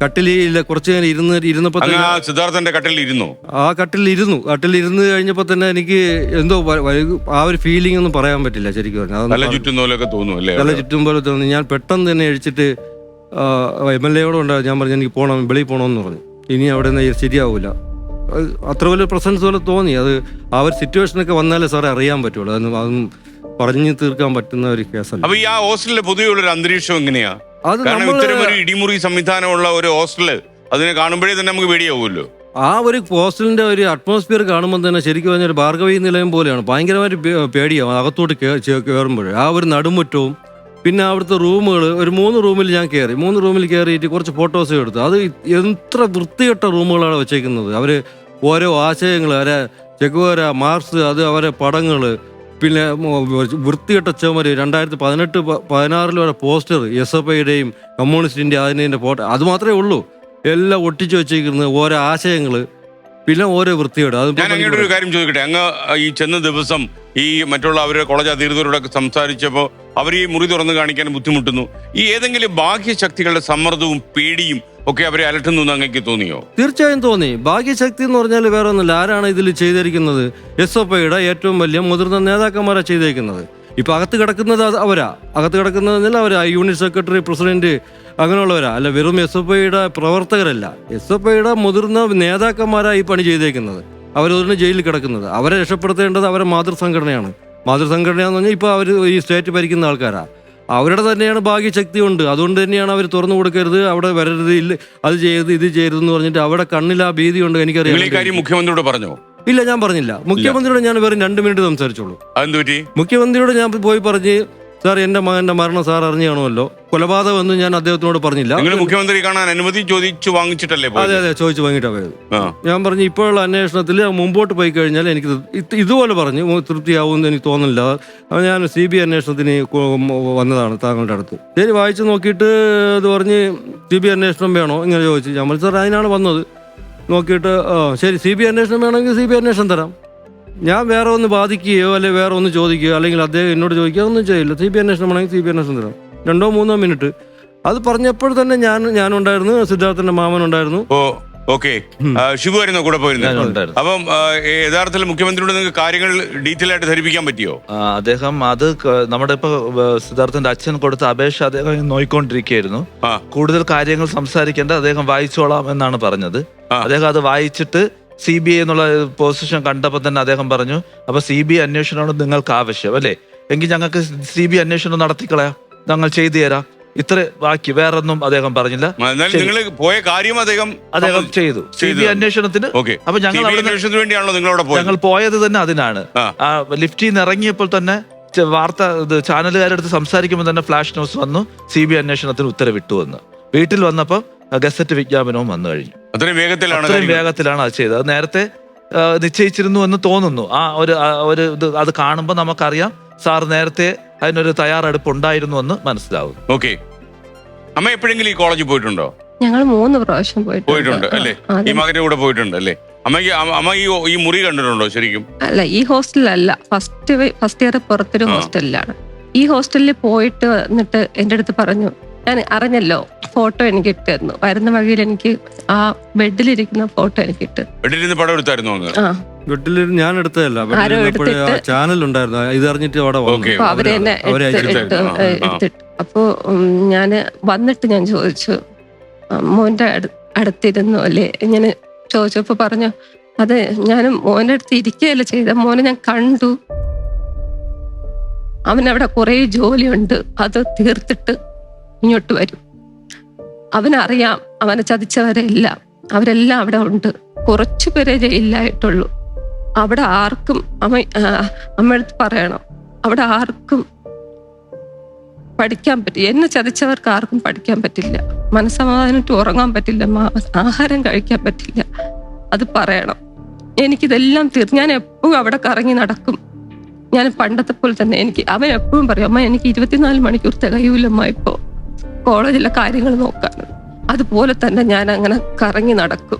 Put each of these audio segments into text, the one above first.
കട്ടിലിൽ കുറച്ച് നേരം ഇരുന്ന് ഇരുന്നപ്പോ അങ്ങ് ആ സിദ്ധാർത്ഥന്റെ കട്ടിലിരുന്നു ഇരുന്നോ. ആ കട്ടിലിൽ ഇരുന്നു. കട്ടിലിൽ ഇരുന്ന് കഴിഞ്ഞപ്പോ തന്നെ എനിക്ക് എന്തോ വ- ആ ഒരു ഫീലിംഗ് ഒന്നും പറയാൻ പറ്റില്ല ശരിക്കും പറഞ്ഞാൽ നല്ല അതൊന്നും ചുറ്റുന്ന പോലെയൊക്കെ തോന്നും അല്ലേ തല ചുറ്റും പോലെ തോന്നി. ഞാൻ പെട്ടെന്ന് തന്നെ അഴിച്ചിട്ട് എം എൽ എയോട് ഉണ്ടായി ഞാൻ പറഞ്ഞു എനിക്ക് പോകണം വെളിയിൽ പോകണമെന്ന് പറഞ്ഞു. ഇനി അവിടെ നിന്ന് ശരിയാവില്ല അത് അത്ര വലിയ പ്രസൻസ് പോലെ തോന്നി. അത് ആ ഒരു സിറ്റുവേഷനൊക്കെ വന്നാലേ സാറേ അറിയാൻ പറ്റുള്ളൂ. അതൊന്നും അതൊന്നും പറഞ്ഞു തീർക്കാൻ പറ്റുന്ന ഒരു കേസല്ല അപ്പൊ ഈ ആ ഹോസ്റ്റലിലെ പൊതുവെയുള്ള ഒരു അന്തരീക്ഷം എങ്ങനെയാ? അത് കാരണം ഇത്തരം ഒരു ഇടിമുറി സംവിധാനമുള്ള ഒരു ഹോസ്റ്റൽ അതിനെ കാണുമ്പോഴേ തന്നെ നമുക്ക് പേടിയാവുമല്ലോ. ആ ഒരു ഹോസ്റ്റലിന്റെ ഒരു അറ്റ്മോസ്ഫിയർ കാണുമ്പോൾ തന്നെ ശരിക്കും പറഞ്ഞാൽ ഭാർഗവി നിലയം പോലെയാണ്. ഭയങ്കരമായിട്ട് പേടിയാവും. അകത്തോട്ട് കയറുമ്പോൾ ആ ഒരു നടുമുറ്റവും പിന്നെ അവിടുത്തെ റൂമുകൾ ഒരു മൂന്ന് റൂമിൽ ഞാൻ കയറി മൂന്ന് റൂമിൽ കയറിയിട്ട് കുറച്ച് ഫോട്ടോസ് എടുത്തു. അത് എത്ര വൃത്തികെട്ട റൂമുകളാണ് വെച്ചേക്കുന്നത്. അവർ ഓരോ ആശയങ്ങൾ അവരെ ചെക്കുവര മാർക്സ് അത് അവരെ പടങ്ങൾ പിന്നെ വൃത്തികെട്ട ചുമര് രണ്ടായിരത്തി പതിനെട്ട് പതിനാറിൽ വരെ പോസ്റ്റർ എസ് എഫ് ഐയുടെയും കമ്മ്യൂണിസ്റ്റിന്റെ അതിന്റെ ഫോട്ടോ അത് മാത്രമേ ഉള്ളൂ. എല്ലാം ഒട്ടിച്ചു വെച്ചിരിക്കുന്നത് ഓരോ ആശയങ്ങൾ പിന്നെ ഓരോ വൃത്തിയോട്. അത് ഞാൻ അങ്ങയുടെ ഒരു കാര്യം ചോദിക്കട്ടെ. അങ്ങ് ഈ ചെന്ന ദിവസം ഈ മറ്റുള്ള അവരുടെ കോളേജ് അധികൃതരോടൊക്കെ സംസാരിച്ചപ്പോൾ അവർ ഈ മുറി തുറന്ന് കാണിക്കാൻ ബുദ്ധിമുട്ടുന്നു. ഈ ഏതെങ്കിലും ബാഹ്യശക്തികളുടെ സമ്മർദ്ദവും പേടിയും ഒക്കെ അവരെ അലട്ടുന്നു എന്ന് അങ്ങേക്ക് തോന്നിയോ? തീർച്ചയായും തോന്നി. ഭാഗ്യശക്തി എന്ന് പറഞ്ഞാൽ വേറെ ഒന്നുമില്ല ആരാണ് ഇതിൽ ചെയ്തിരിക്കുന്നത്? എസ് ഒ ഏറ്റവും വലിയ മുതിർന്ന നേതാക്കന്മാരാണ് ചെയ്തേക്കുന്നത്. ഇപ്പൊ അകത്ത് കിടക്കുന്നത് അവരാ. അകത്ത് കിടക്കുന്നതെന്നല്ല അവരാ യൂണിറ്റ് സെക്രട്ടറി പ്രസിഡന്റ് അങ്ങനെയുള്ളവരാ. അല്ല വെറും എസ് എഫ് ഐയുടെ പ്രവർത്തകരല്ല. എസ് എഫ് ഐയുടെ മുതിർന്ന നേതാക്കന്മാരാ ഈ പണി ചെയ്തേക്കുന്നത്. അവരൊന്ന് ജയിലിൽ കിടക്കുന്നത്. അവരെ രക്ഷപ്പെടുത്തേണ്ടത് അവരെ മാതൃസംഘടനയാണ്. മാതൃസംഘടനയെന്ന് പറഞ്ഞാൽ ഇപ്പോൾ അവർ ഈ സ്റ്റേറ്റ് ഭരിക്കുന്ന ആൾക്കാരാ. അവരുടെ തന്നെയാണ് ഭാഗ്യശക്തി ഉണ്ട് അതുകൊണ്ട് തന്നെയാണ് അവർ തുറന്നു കൊടുക്കരുത് അവിടെ വരരുത് ഇല്ല അത് ചെയ്യരുത് ഇത് ചെയ്യരുത് എന്ന് പറഞ്ഞിട്ട് അവിടെ കണ്ണിൽ ആ ഭീതി ഉണ്ട് നിങ്ങൾ ഈ കാര്യം എനിക്കറിയാം മുഖ്യമന്ത്രിയോട് പറഞ്ഞോ? ഇല്ല ഞാൻ പറഞ്ഞില്ല. മുഖ്യമന്ത്രിയോട് ഞാൻ വെറും രണ്ട് മിനിറ്റ് സംസാരിച്ചോളൂ. മുഖ്യമന്ത്രിയോട് ഞാൻ പോയി പറഞ്ഞ് സാർ എന്റെ മകന്റെ മരണം സാർ അറിഞ്ഞു കാണുമല്ലോ കൊലപാതകം എന്ന് ഞാൻ അദ്ദേഹത്തിനോട് പറഞ്ഞില്ല. മുഖ്യമന്ത്രി കാണാൻ അനുമതി ചോദിച്ചു വാങ്ങിച്ചിട്ടല്ലേ അതെ അതെ ചോദിച്ചു വാങ്ങിയിട്ടാ പോയത്. ഞാൻ പറഞ്ഞു ഇപ്പോഴുള്ള അന്വേഷണത്തിൽ മുമ്പോട്ട് പോയി കഴിഞ്ഞാൽ എനിക്ക് ഇതുപോലെ പറഞ്ഞു തൃപ്തിയാവും തൃപ്തിയാവുമെന്ന് എനിക്ക് തോന്നുന്നില്ല. ഞാൻ സി ബി അന്വേഷണത്തിന് വന്നതാണ് താങ്കളുടെ അടുത്ത്. ശരി വായിച്ചു നോക്കിയിട്ട് ഇത് പറഞ്ഞ് സി ബി അന്വേഷണം വേണോ? ഇങ്ങനെ ചോദിച്ചു. ഞാൻ പറഞ്ഞു സാർ അതിനാണ് വന്നത്. നോക്കിയിട്ട് ശരി സി ബി അന്വേഷണം വേണമെങ്കിൽ സി ബി അന്വേഷണം തരാം. ഞാൻ വേറെ ഒന്ന് ബാധിക്കുകയോ അല്ലെങ്കിൽ വേറെ ഒന്ന് ചോദിക്കുകയോ അല്ലെങ്കിൽ അദ്ദേഹം എന്നോട് ചോദിക്കുകയോ ഒന്നും ചെയ്യില്ല. സി ബി അന്വേഷണം വേണമെങ്കിൽ സി ബി അന്വേഷണം തരാം. രണ്ടോ മൂന്നോ മിനിറ്റ്. അത് പറഞ്ഞപ്പോൾ തന്നെ ഞാൻ ഞാനുണ്ടായിരുന്നു സിദ്ധാർത്ഥന്റെ മാമൻ ഉണ്ടായിരുന്നു. ഓ ഓക്കെ. ശിവു ആയിരുന്നോ കൂടെ പോയിരുന്നത്. അപ്പം യഥാർത്ഥത്തിൽ മുഖ്യമന്ത്രിയോട് നിങ്ങൾക്ക് കാര്യങ്ങൾ ഡീറ്റെയിൽ ആയിട്ട് ധരിപ്പിക്കാൻ പറ്റിയോ? അദ്ദേഹം അത് നമ്മുടെ ഇപ്പൊ സിദ്ധാർത്ഥന്റെ അച്ഛൻ കൊടുത്ത അപേക്ഷ അദ്ദേഹം നോയിക്കൊണ്ടിരിക്കുകയായിരുന്നു. കൂടുതൽ കാര്യങ്ങൾ സംസാരിക്കേണ്ട അദ്ദേഹം വായിച്ചോളാം എന്നാണ് പറഞ്ഞത്. അദ്ദേഹം അത് വായിച്ചിട്ട് സി ബി ഐ എന്നുള്ള പൊസിഷൻ കണ്ടപ്പോൾ തന്നെ അദ്ദേഹം പറഞ്ഞു അപ്പൊ സി ബി ഐ അന്വേഷണമാണ് നിങ്ങൾക്ക് ആവശ്യം അല്ലേ? എങ്കിൽ ഞങ്ങൾക്ക് സി ബി ഐ അന്വേഷണം നടത്തിക്കളയാം. ഞങ്ങൾ ചെയ്തു തരാം. ഇത്ര ബാക്കി വേറൊന്നും അദ്ദേഹം പറഞ്ഞില്ല. നിങ്ങൾ പോയ കാര്യം അദ്ദേഹം അദ്ദേഹം ചെയ്തു. സി ബി അന്വേഷണത്തിന് അപ്പൊ ഞങ്ങൾ ഞങ്ങൾ പോയത് തന്നെ അതിനാണ്. ആ. ലിഫ്റ്റിൽ നിന്ന് ഇറങ്ങിയപ്പോൾ തന്നെ വാർത്ത ഇത് ചാനലുകാരെടുത്ത് സംസാരിക്കുമ്പോൾ തന്നെ ഫ്ലാഷ് ന്യൂസ് വന്നു. സി ബി അന്വേഷണത്തിന് ഉത്തരവിട്ടു വന്ന് വീട്ടിൽ വന്നപ്പോൾ ഗസറ്റ് വിജ്ഞാപനവും വന്നു കഴിഞ്ഞു. അത്രയും വേഗത്തിലാണ് അത്രയും വേഗത്തിലാണ് അത് ചെയ്തത്. അത് നേരത്തെ നിശ്ചയിച്ചിരുന്നു എന്ന് തോന്നുന്നു. ആ ഒരു ഒരു ഇത് അത് കാണുമ്പോൾ നമുക്കറിയാം സാർ നേരത്തെ അതിനൊരു തയ്യാറെടുപ്പ് ഉണ്ടായിരുന്നു എന്ന് മനസ്സിലാവും. ഓക്കെ. അമ്മ എപ്പോഴെങ്കിലും ഈ കോളേജിൽ പോയിട്ടുണ്ടോ? ഞങ്ങൾ മൂന്ന് പ്രാവശ്യം പോയിട്ടുണ്ട്. അല്ലേ? ഈ മകന്റെ കൂടെ പോയിട്ടുണ്ട് അല്ലേ? അമ്മയ്ക്ക് അമ്മ- അമ്മ ഈ ഈ മുറി കണ്ടിട്ടുണ്ടോ ശരിക്കും? അല്ല ഈ ഹോസ്റ്റലല്ല. ഫസ്റ്റ് ഫസ്റ്റ് ഇയർ പുറത്തൊരു. ഹോസ്റ്റലിലാണ്. ഈ ഹോസ്റ്റലിൽ പോയിട്ട് വന്നിട്ട് എന്റെ അടുത്ത് പറഞ്ഞു ഞാൻ അറിഞ്ഞല്ലോ ഫോട്ടോ എനിക്ക് ഇട്ടായിരുന്നു വരുന്ന വഴിയിൽ എനിക്ക് ആ ബെഡിലിരിക്കുന്ന ഫോട്ടോ എനിക്ക് ഇട്ട്. ബെഡിൽ നിന്ന് പടം എടുത്തായിരുന്നു അങ്ങ് ആ. വീട്ടിൽ ഞാൻ എടുത്തതല്ല. ആരോ വീട്ടിൽ ആ എടുത്തിട്ട് ചാനൽ ഉണ്ടായിരുന്നു. ഇത് അറിഞ്ഞിട്ട് അവിടെ വന്നു. ഓക്കേ. അപ്പൊ അവർ തന്നെ അവരെ എടുത്ത് അയച്ചു എടുത്ത് ആ, ആ. എടുത്തിട്ട് അപ്പോ ഞാൻ വന്നിട്ട് ഞാൻ ചോദിച്ചു "ആ, മോന്റെ അടു- അടുത്തിരുന്നു അല്ലേ? ഇങ്ങനെ ചോദിച്ചപ്പോ പറഞ്ഞു അതെ ഞാൻ മോന്റെ അടുത്ത് ഇരിക്കുകയല്ല ചെയ്ത. മോനെ ഞാൻ കണ്ടു. അവനവിടെ കുറെ ജോലിയുണ്ട്. അത് തീർത്തിട്ട് ഇങ്ങോട്ട് വരും. അവനറിയാം അവനെ ചതിച്ചവരെല്ലാം അവരെല്ലാം അവിടെ ഉണ്ട്. കുറച്ചു പേരെ ജയിലിലായിട്ടുള്ളൂ. അവിടെ ആർക്കും അമ്മ അമ്മടുത്ത് പറയണം. അവിടെ ആർക്കും പഠിക്കാൻ പറ്റി എന്നെ ചതിച്ചവർക്ക് ആർക്കും പഠിക്കാൻ പറ്റില്ല. മനസ്സമാധാനിട്ട് ഉറങ്ങാൻ പറ്റില്ല ആഹാരം കഴിക്കാൻ പറ്റില്ല. അത് പറയണം. എനിക്കിതെല്ലാം തീർ ഞാൻ എപ്പോഴും അവിടെ കറങ്ങി നടക്കും. ഞാൻ പണ്ടത്തെ പോലെ തന്നെ എനിക്ക് അവൻ എപ്പോഴും പറയും അമ്മ എനിക്ക് ഇരുപത്തിനാല് മണിക്കൂർ തികയൂലമ്മ ഇപ്പോ കോളേജിലെ കാര്യങ്ങൾ നോക്കാൻ. അതുപോലെ തന്നെ ഞാൻ അങ്ങനെ കറങ്ങി നടക്കും.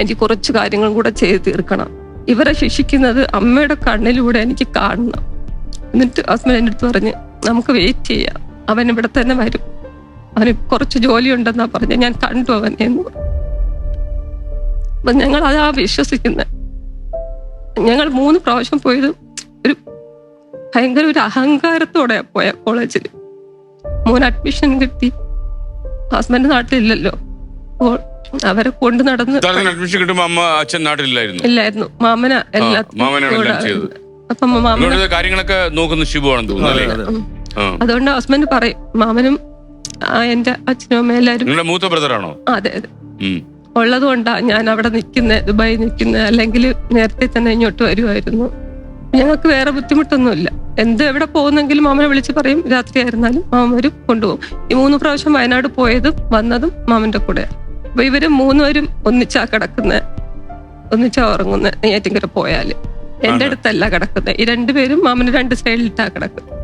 എനിക്ക് കുറച്ച് കാര്യങ്ങൾ കൂടെ ചെയ്ത് തീർക്കണം. ഇവരെ ശിക്ഷിക്കുന്നത് അമ്മയുടെ കണ്ണിലൂടെ എനിക്ക് കാണണം. എന്നിട്ട് ഹസ്ബൻഡ് എന്റെ അടുത്ത് പറഞ്ഞ് നമുക്ക് വെയിറ്റ് ചെയ്യാം. അവൻ ഇവിടെ തന്നെ വരും. അവന് കുറച്ച് ജോലി ഉണ്ടെന്നാ പറഞ്ഞ ഞാൻ കണ്ടു അവനെ എന്ന്. അപ്പൊ ഞങ്ങൾ അതാ വിശ്വസിക്കുന്നത് ഞങ്ങൾ മൂന്ന് പ്രാവശ്യം പോയത് ഒരു ഭയങ്കര ഒരു അഹങ്കാരത്തോടെ പോയ കോളേജിൽ മോൻ അഡ്മിഷൻ കിട്ടി. ഹസ്ബൻഡ് നാട്ടിലില്ലല്ലോ. അപ്പോൾ അവരെ കൊണ്ട് നടന്ന് അഡ്മിഷൻ കിട്ടുമ്പോ അമ്മ അച്ഛൻ നാട്ടിലില്ലായിരുന്നു? ഇല്ലായിരുന്നു. മാമന എല്ലാം. അപ്പൊ മാമന അതുകൊണ്ട് കാര്യങ്ങളൊക്കെ നോക്കുന്ന ശിവമാണെന്ന് തോന്നുന്നു അതെ. അതുകൊണ്ട് ഹസ്ബൻഡ് പറയും മാമനും എന്റെ അച്ഛനും അമ്മ എല്ലാരും മൂത്ത ബ്രദറാണോ? അതെ അതെ. ഉള്ളത് കൊണ്ടാ ഞാൻ അവിടെ നിൽക്കുന്നത് ദുബായി നിൽക്കുന്നത് അല്ലെങ്കിൽ നേരത്തെ തന്നെ ഇങ്ങോട്ട് വരുമായിരുന്നു ഞങ്ങൾക്ക് വേറെ ബുദ്ധിമുട്ടൊന്നുമില്ല. എന്ത് എവിടെ പോകുന്നെങ്കിലും മാമനെ വിളിച്ച് പറയും രാത്രി ആയിരുന്നാലും മാമൻ വരും കൊണ്ടുപോകും. ഈ മൂന്ന് പ്രാവശ്യം വയനാട് പോയതും വന്നതും മാമന്റെ കൂടെ. അപ്പൊ ഇവർ മൂന്നുപേരും ഒന്നിച്ചാ കിടക്കുന്നത് ഒന്നിച്ചാ ഉറങ്ങുന്നത് നെയ്യാറ്റിങ്കര പോയാൽ. എന്റെ അടുത്തല്ല കിടക്കുന്നത് ഈ രണ്ടുപേരും മാമന് രണ്ട് സൈഡിലിട്ടാ കിടക്കുന്നത്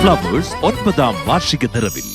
ഫ്ലവേഴ്സ് ഒൻപതാം വാർഷിക നിറവിൽ.